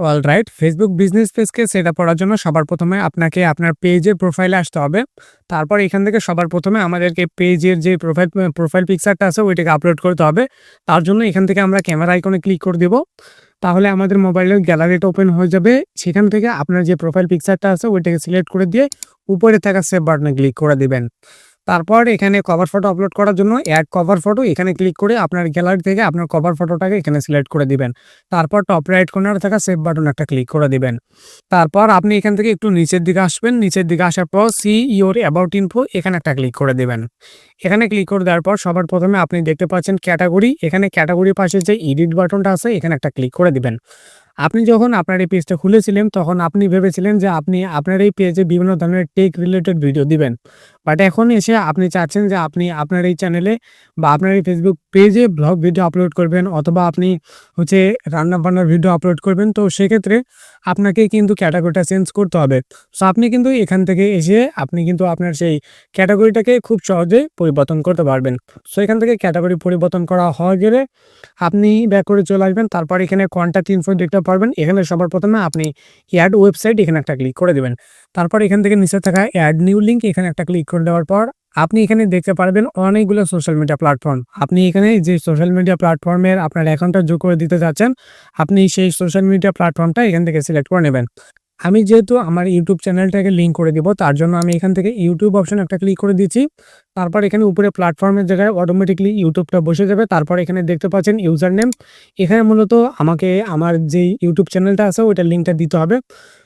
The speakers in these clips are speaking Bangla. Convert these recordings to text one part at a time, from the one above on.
অল রাইট ফেসবুক বিজনেস পেজকে সেট আপ করার জন্য সবার প্রথমে আপনাকে আপনার পেজের প্রোফাইলে আসতে হবে। তারপর এখান থেকে সবার প্রথমে আমাদেরকে পেজের যে প্রোফাইল প্রোফাইল পিকচারটা আছে, ওইটাকে আপলোড করতে হবে। তার জন্য এখান থেকে আমরা ক্যামেরা আইকনে ক্লিক করে দেব। তাহলে আমাদের মোবাইলের গ্যালারিটা ওপেন হয়ে যাবে। সেখান থেকে আপনার যে প্রোফাইল পিকচারটা আছে, ওইটাকে সিলেক্ট করে দিয়ে উপরে থাকা সেভ বাটনে ক্লিক করে দিবেন। তারপর এখানে কভার ফটো আপলোড করার জন্য অ্যাড কভার ফটো এখানে ক্লিক করে আপনার গ্যালারি থেকে আপনার কভার ফটোটাকে এখানে সিলেক্ট করে দিবেন। তারপর টপ রাইট কর্নারে থাকা সেভ বাটন একটা ক্লিক করে দিবেন। তারপর আপনি এখান থেকে একটু নিচের দিকে আসবেন। নিচের দিকে আসার পর সি ইওর অ্যাবাউট ইনফো এখানে একটা ক্লিক করে দিবেন। এখানে ক্লিক করে দেওয়ার পর সবার প্রথমে আপনি দেখতে পাচ্ছেন ক্যাটাগরি এখানে ক্যাটাগরির পাশে যে এডিট বাটনটা আছে, এখানে একটা ক্লিক করে দিবেন। আপনি যখন আপনার এই পেজটা খুলেছিলেন, তখন আপনি ভেবেছিলেন যে আপনি আপনার এই পেজে বিভিন্ন ধরনের টেক রিলেটেড ভিডিও দিবেন। বাট এখন এসে আপনি চাচ্ছেন যে আপনি আপনার এই চ্যানেলে বা আপনার এই ফেসবুক পেজে ব্লগ ভিডিও আপলোড করবেন অথবা আপনি হচ্ছে রান্না বান্নার ভিডিও আপলোড করবেন। তো সেক্ষেত্রে আপনাকে কিন্তু ক্যাটাগরিটা চেঞ্জ করতে হবে। সো আপনি কিন্তু এখান থেকে এসে আপনি কিন্তু আপনার সেই ক্যাটাগরিটাকে খুব সহজে পরিবর্তন করতে পারবেন। সো এখান থেকে ক্যাটাগরি পরিবর্তন করা হয়ে গেলে আপনি ব্যাক করে চলে আসবেন। তারপর এখানে কন্ট্যাক্ট ইনফো দেখতে পারবেন। এখানে সবার প্রথমে আপনি অ্যাড ওয়েবসাইট এখানে একটা ক্লিক করে দেবেন। তারপর এখান থেকে নিচে থাকা অ্যাড নিউ লিঙ্ক এখানে একটা ক্লিক করে দেওয়ার পর আপনি এখানে দেখতে পারবেন অনেকগুলো সোশ্যাল মিডিয়া প্ল্যাটফর্ম আপনি এখানে যে সোশ্যাল মিডিয়া প্ল্যাটফর্মের আপনার অ্যাকাউন্টটা যোগ করে দিতে চাচ্ছেন আপনি সেই সোশ্যাল মিডিয়া প্ল্যাটফর্মটা এখান থেকে সিলেক্ট করে নেবেন। আমি যেহেতু আমার ইউটিউব চ্যানেলটাকে লিঙ্ক করে দিব, তার জন্য আমি এখান থেকে ইউটিউব অপশন একটা ক্লিক করে দিচ্ছি। তারপর এখানে উপরে প্ল্যাটফর্মের জায়গায় অটোমেটিকলি ইউটিউবটা বসে যাবে। তারপর এখানে দেখতে পাচ্ছেন ইউজার নেম এখানে মূলত আমাকে আমার যে ইউটিউব চ্যানেলটা আছে ওইটার লিঙ্কটা দিতে হবে।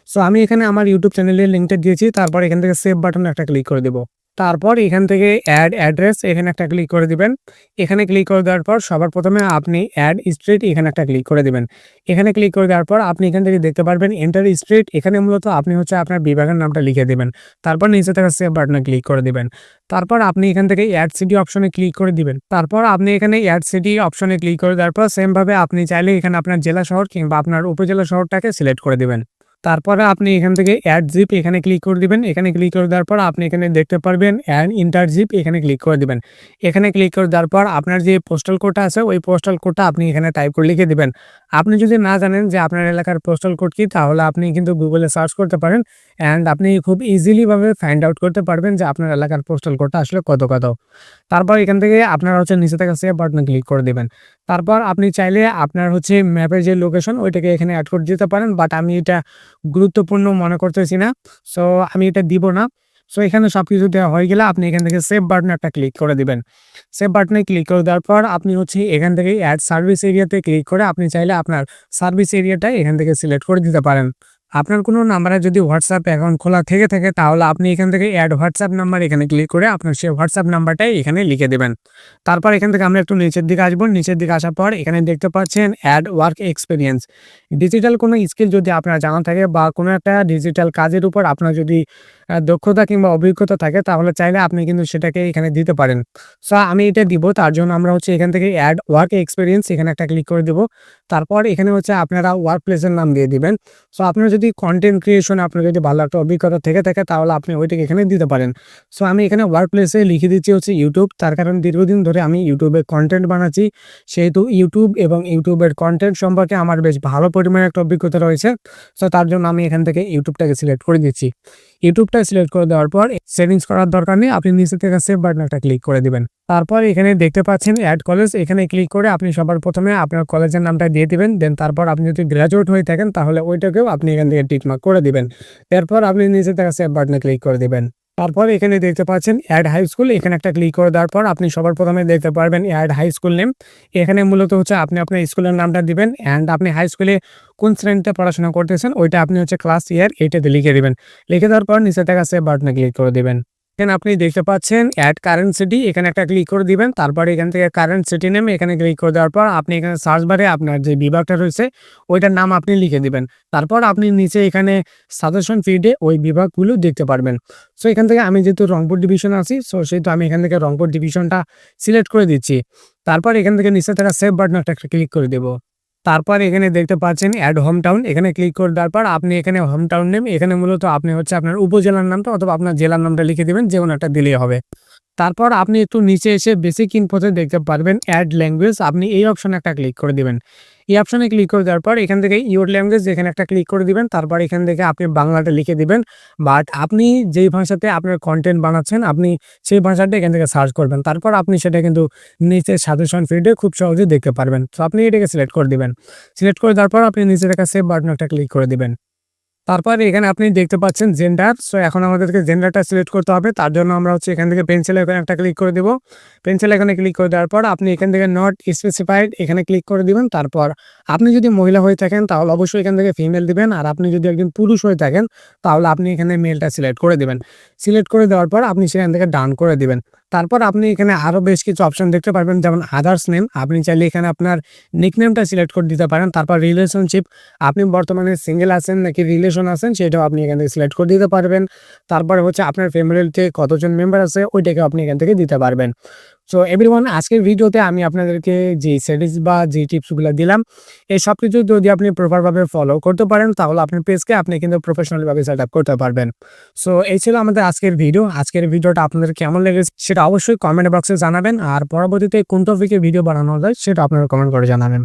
সো আমি এখানে আমার ইউটিউব চ্যানেলের লিঙ্কটা দিয়েছি। তারপর এখান থেকে সেভ বাটন একটা ক্লিক করে দেবো। তারপর এখান থেকে অ্যাড অ্যাড্রেস এখানে একটা ক্লিক করে দিবেন। এখানে ক্লিক করে দেওয়ার পর সবার প্রথমে আপনি অ্যাড স্ট্রিট এখানে একটা ক্লিক করে দিবেন। এখানে ক্লিক করে দেওয়ার পর আপনি এখান থেকে দেখতে পারবেন এন্টার স্ট্রিট এখানে মূলত আপনি হচ্ছে আপনার বিভাগের নামটা লিখে দিবেন। তারপর নিচে থাকা সেভ বাটনে ক্লিক করে দিবেন। তারপর আপনি এখান থেকে অ্যাড সিটি অপশনে ক্লিক করে দিবেন। তারপর আপনি এখানে অ্যাড সিটি অপশনে ক্লিক করে দেওয়ার পর সেমভাবে আপনি চাইলে এখানে আপনার জেলা শহর কিংবা আপনার উপজেলা শহরটাকে সিলেক্ট করে দিবেন। তারপরে আপনি এখান থেকে অ্যাড জিপ এখানে ক্লিক করে দিবেন। এখানে ক্লিক করে দেওয়ার পর আপনি এখানে দেখতে পারবেন অ্যান্ড ইন্টার জিপ এখানে ক্লিক করে দিবেন। এখানে ক্লিক করে দেওয়ার পর আপনার যে পোস্টাল কোডটা আছে, ওই পোস্টাল কোডটা আপনি এখানে টাইপ করে লিখে দিবেন। আপনি যদি না জানেন যে আপনার এলাকার পোস্টাল কোড কি, তাহলে আপনি কিন্তু গুগলে সার্চ করতে পারেন অ্যান্ড আপনি খুব ইজিলিভাবে ফাইন্ড আউট করতে পারবেন যে আপনার এলাকার পোস্টাল কোডটা আসলে কত কত। তারপর এখান থেকে আপনার হচ্ছে নিচে থাকা সেভ বাটনে ক্লিক করে দেবেন। তারপর আপনি চাইলে আপনার হচ্ছে ম্যাপের যে লোকেশন ওইটাকে এখানে অ্যাড করে দিতে পারেন বাট আমি এটা গুরুত্বপূর্ণ মনে করতেছি না সো আমি এটা দিব না। সো এখানে সব কিছু দেওয়া হয়ে গেলে আপনি এখান থেকে সেভ বাটনে একটা ক্লিক করে দিবেন। সেভ বাটনে ক্লিক করে দেওয়ার পর আপনি হচ্ছে এখান থেকে অ্যাড সার্ভিস এরিয়াতে ক্লিক করে আপনি চাইলে আপনার সার্ভিস এরিয়াটা এখান থেকে সিলেক্ট করে দিতে পারেন। আপনার কোনো নাম্বারে যদি হোয়াটসঅ্যাপ অ্যাকাউন্ট খোলা থেকে থাকে, তাহলে আপনি এখান থেকে অ্যাড হোয়াটসঅ্যাপ নাম্বার এখানে ক্লিক করে আপনার সেই হোয়াটসঅ্যাপ নাম্বারটাই এখানে লিখে দেবেন। তারপর এখান থেকে আমরা একটু নিচের দিকে আসব। নিচের দিকে আসার পর এখানে দেখতে পাচ্ছেন অ্যাড ওয়ার্ক এক্সপিরিয়েন্স ডিজিটাল কোনো স্কিল যদি আপনার জানা থাকে বা কোনো একটা ডিজিটাল কাজের উপর আপনার যদি দক্ষতা কিংবা অভিজ্ঞতা থাকে, তাহলে চাইলে আপনি কিন্তু সেটাকে এখানে দিতে পারেন। সো আমি এটা দিব, তার জন্য আমরা হচ্ছে এখান থেকে অ্যাড ওয়ার্ক এক্সপিরিয়েন্স এখানে একটা ক্লিক করে দেবো। তারপর এখানে হচ্ছে আপনারা ওয়ার্ক প্লেসের নাম দিয়ে দিবেন। সো আপনার যদি কন্টেন্ট ক্রিয়েশন আপনার যদি ভালো একটা অভিজ্ঞতা থেকে থাকে, তাহলে আপনি ওইটাকে এখানে দিতে পারেন। সো আমি এখানে ওয়ার্ক প্লেসে লিখে দিচ্ছি হচ্ছে ইউটিউব তার কারণ দীর্ঘদিন ধরে আমি ইউটিউবে কন্টেন্ট বানাচ্ছি। সেহেতু ইউটিউব এবং ইউটিউবের কন্টেন্ট সম্পর্কে আমার বেশ ভালো পরিমাণে একটা অভিজ্ঞতা রয়েছে। সো তার জন্য আমি এখান থেকে ইউটিউবটাকে সিলেক্ট করে দিচ্ছি। ইউটিউবটা সিলেক্ট করে দেওয়ার পর সেটিংস করার দরকার নেই। আপনি নিচে থেকে সেভ বাটন একটা ক্লিক করে দিবেন। তারপর এখানে দেখতে পাচ্ছেন অ্যাড কলেজ এখানে ক্লিক করে আপনি সবার প্রথমে আপনার কলেজের নামটা দিয়ে দিবেন দেন তারপর আপনি যদি গ্র্যাজুয়েট হয়ে থাকেন তাহলে ওইটাকেও আপনি এখান থেকে টিকমার্ক করে দিবেন। এরপর আপনি নিচে থেকে সেভ বাটনে ক্লিক করে দিবেন। তারপর এখানে দেখতে পাচ্ছেন অ্যাড হাই স্কুল এখানে একটা ক্লিক করে দেওয়ার পর আপনি সবার প্রথমে দেখতে পারবেন অ্যাড হাই স্কুল নেম এখানে মূলত হচ্ছে আপনি আপনার স্কুলের নামটা দিবেন অ্যান্ড আপনি হাই স্কুলে কোন শ্রেণীতে পড়াশোনা করতেছেন, ওইটা আপনি হচ্ছে ক্লাস ইয়ার এইটাতে লিখে দিবেন। লিখে দেওয়ার পর নিচে থাকা সেভ বাটনে ক্লিক করে দিবেন। এখানে আপনি দেখতে পাচ্ছেন অ্যাড কারেন্ট সিটি এখানে একটা ক্লিক করে দিবেন। তারপর এখান থেকে কারেন্ট সিটি নেম এখানে ক্লিক করে দেওয়ার পর আপনি এখানে সার্চ বারে আপনার যে বিভাগটা রয়েছে, ওইটার নাম আপনি লিখে দিবেন। তারপর আপনি নিচে এখানে সাজেশন ফিডে ওই বিভাগগুলো দেখতে পারবেন। সো এখান থেকে আমি যেহেতু রংপুর ডিভিশন আছি সো সেহেতু আমি এখান থেকে রংপুর ডিভিশনটা সিলেক্ট করে দিচ্ছি। তারপর এখান থেকে নিচে থাকা সেভ বাটন একটা ক্লিক করে দেবো। তারপর এখানে দেখতে পাচ্ছেন অ্যাড হোম টাউন এখানে ক্লিক করে দেওয়ার পর আপনি এখানে হোম টাউন নেম এখানে মূলত আপনি হচ্ছে আপনার উপজেলার নামটা অথবা আপনার জেলার নামটা লিখে দেবেন যে কোনো একটা দিলেই হবে। তারপর আপনি একটু নিচে এসে বেসিক ইনফোতে দেখতে পারবেন অ্যাড ল্যাঙ্গুয়েজ আপনি এই অপশনে একটা ক্লিক করে দিবেন। এই অপশনে ক্লিক করে দেওয়ার পর এখান থেকে ইউর ল্যাঙ্গুয়েজ এখানে একটা ক্লিক করে দিবেন, তারপর এখান থেকে আপনি বাংলাটা লিখে দিবেন। বাট আপনি যেই ভাষাতে আপনার কন্টেন্ট বানাচ্ছেন, আপনি সেই ভাষাটা এখান থেকে সার্চ করবেন। তারপর আপনি সেটা কিন্তু নিচে সাজেশন ফিডে খুব সহজে দেখতে পারবেন। তো আপনি এটাকে সিলেক্ট করে দিবেন। সিলেক্ট করে দেওয়ার পর আপনি নিচে একটা সেভ বাটন একটা ক্লিক করে দিবেন। তারপর এখানে আপনি দেখতে পাচ্ছেন জেন্ডার। সো এখন আমাদেরকে জেন্ডারটা সিলেক্ট করতে হবে। তার জন্য আমরা হচ্ছে এখান থেকে পেন্সিল এখানে একটা ক্লিক করে দেবো। পেন্সিল এখানে ক্লিক করে দেওয়ার পর আপনি এখান থেকে নট স্পেসিফাইড এখানে ক্লিক করে দিবেন। তারপর আপনি যদি মহিলা হয়ে থাকেন, তাহলে অবশ্যই এখান থেকে ফিমেল দিবেন। আর আপনি যদি একজন পুরুষ হয়ে থাকেন, তাহলে আপনি এখানে মেলটা সিলেক্ট করে দিবেন। সিলেক্ট করে দেওয়ার পর আপনি সেখান থেকে ডান করে দিবেন। তারপর আপনি এখানে আরও বেশ কিছু অপশন দেখতে পারবেন, যেমন আদার্স নেম আপনি চাইলে এখানে আপনার নিকনেমটা সিলেক্ট করে দিতে পারেন। তারপর রিলেশনশিপ আপনি বর্তমানে সিঙ্গেল আছেন নাকি রিলেশন আছেন, সেটাও আপনি এখান থেকে সিলেক্ট করে দিতে পারবেন। তারপরে হচ্ছে আপনার ফ্যামিলিতে কতজন মেম্বার আছে ওইটাকে আপনি এখান থেকে দিতে পারবেন। সো এভরিওয়ান আজকের ভিডিওতে আমি আপনাদেরকে যে সেডিস বা যে টিপসগুলো দিলাম, এই সব কিছু যদি আপনি প্রপারভাবে ফলো করতে পারেন, তাহলে আপনার পেজকে আপনি কিন্তু প্রফেশনালিভাবে সেট আপ করতে পারবেন। সো এই ছিল আমাদের আজকের ভিডিও আজকের ভিডিওটা আপনাদের কেমন লেগেছে সেটা অবশ্যই কমেন্ট বক্সে জানাবেন। আর পরবর্তীতে কোন টপিকে ভিডিও বানানো যায়, সেটা আপনারা কমেন্ট করে জানাবেন।